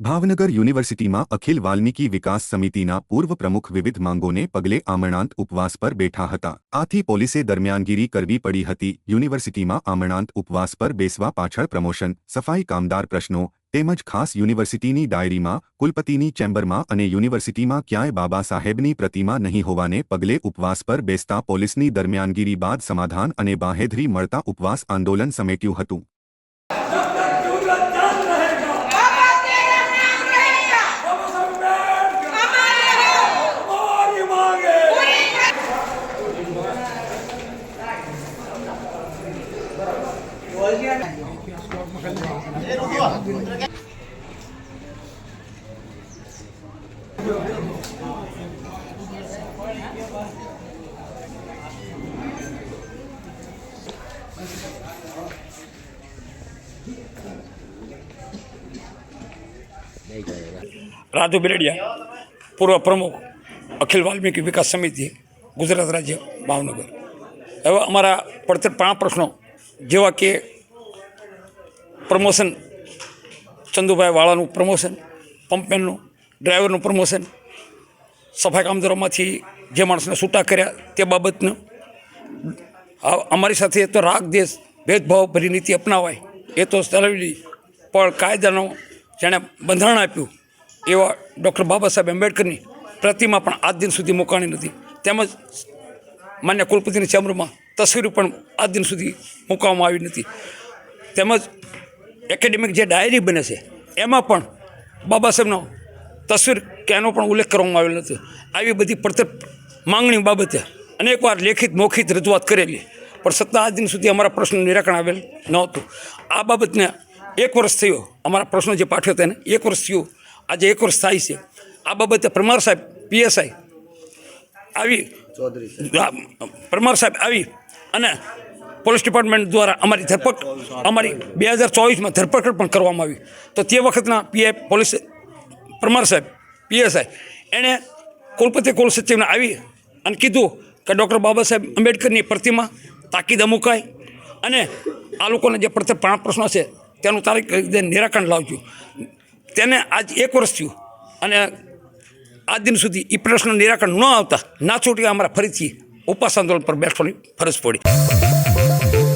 ભાવનગર યુનિવર્સિટીમાં અખિલ વાલ્મીકી વિકાસ સમિતિના પૂર્વ પ્રમુખ વિવિધ માંગોને પગલે આમરણાંત ઉપવાસ પર બેઠા હતા. આથી પોલીસે દરમિયાનગીરી કરવી પડી હતી. યુનિવર્સિટીમાં આમરણાંત ઉપવાસ પર બેસવા પાછળ પ્રમોશન, સફાઈ કામદાર પ્રશ્નો, તેમજ ખાસ યુનિવર્સિટીની ડાયરીમાં, કુલપતિની ચેમ્બરમાં અને યુનિવર્સિટીમાં ક્યાંય બાબા સાહેબની પ્રતિમા નહીં હોવાને પગલે ઉપવાસ પર બેસતા પોલીસની દરમિયાનગીરી બાદ સમાધાન અને બાહેધરી મળતા ઉપવાસ આંદોલન સમેટ્યું હતું. રાજુ બિરડિયા, પૂર્વ પ્રમુખ, અખિલ વાલ્મીકી વિકાસ સમિતિ, ગુજરાત રાજ્ય ભાવનગર. હવે અમારા પડતર પાંચ પ્રશ્નો જેવા કે પ્રમોશન, ચંદુભાઈ વાળાનું પ્રમોશન, પંપમેનનું, ડ્રાઈવરનું પ્રમોશન, સફાઈ કામદારોમાંથી જે માણસને છૂટા કર્યા તે બાબતનું અમારી સાથે તો રાગ દેશ ભેદભાવ ભરી નીતિ અપનાવાય. એ તો ચલાવેલી પણ કાયદાનો જેણે બંધારણ આપ્યું એવા ડૉક્ટર બાબા સાહેબ આંબેડકરની પ્રતિમા પણ આજ દિન સુધી મુકાણી નથી. તેમજ માન્ય કુલપતિની ચેમ્બરમાં તસવીરો પણ આજ દિન સુધી મૂકવામાં આવી નથી. તેમજ એકેડેમિક જે ડાયરી બને છે એમાં પણ બાબા સાહેબનો તસવીર કે એનો પણ ઉલ્લેખ કરવામાં આવેલો નથી. આવી બધી પડતર માંગણી બાબતે અનેકવાર લેખિત મૌખિત રજૂઆત કરેલી પણ સત્તા આજ દિન સુધી અમારા પ્રશ્નનું નિરાકરણ આવેલ નહોતું. આ બાબતને એક વર્ષ થયો અમારા પ્રશ્નો જે પાઠવ્યો તેને એને એક વર્ષ થયું આજે એક વર્ષ થાય છે. આ બાબતે પરમાર સાહેબ પીએસઆઈ આવી ચૌધરી પરમાર સાહેબ આવી અને પોલીસ ડિપાર્ટમેન્ટ દ્વારા અમારી ધરપકડ, અમારી બે હજાર ચોવીસમાં ધરપકડ પણ કરવામાં આવી. તો તે વખતના પીઆઈ પોલીસ, પરમાર સાહેબ પીએસઆઈ એણે કુલપતિ કુલ સચિવને આવી અને કીધું કે ડૉક્ટર બાબા સાહેબ આંબેડકરની પ્રતિમા તાકીદ મુકાય અને આ લોકોને જે પ્રત્યેક પ્રાણ પ્રશ્નો છે તેનું તારીખ નિરાકરણ લાવજો. તેને આજ એક વર્ષ થયું અને આજ દિન સુધી એ પ્રશ્ન નિરાકરણ ન આવતા. ના છૂટ્યા અમારા ફરીથી ઉપાસ આંદોલન પર બેઠવાની ફરજ પડી.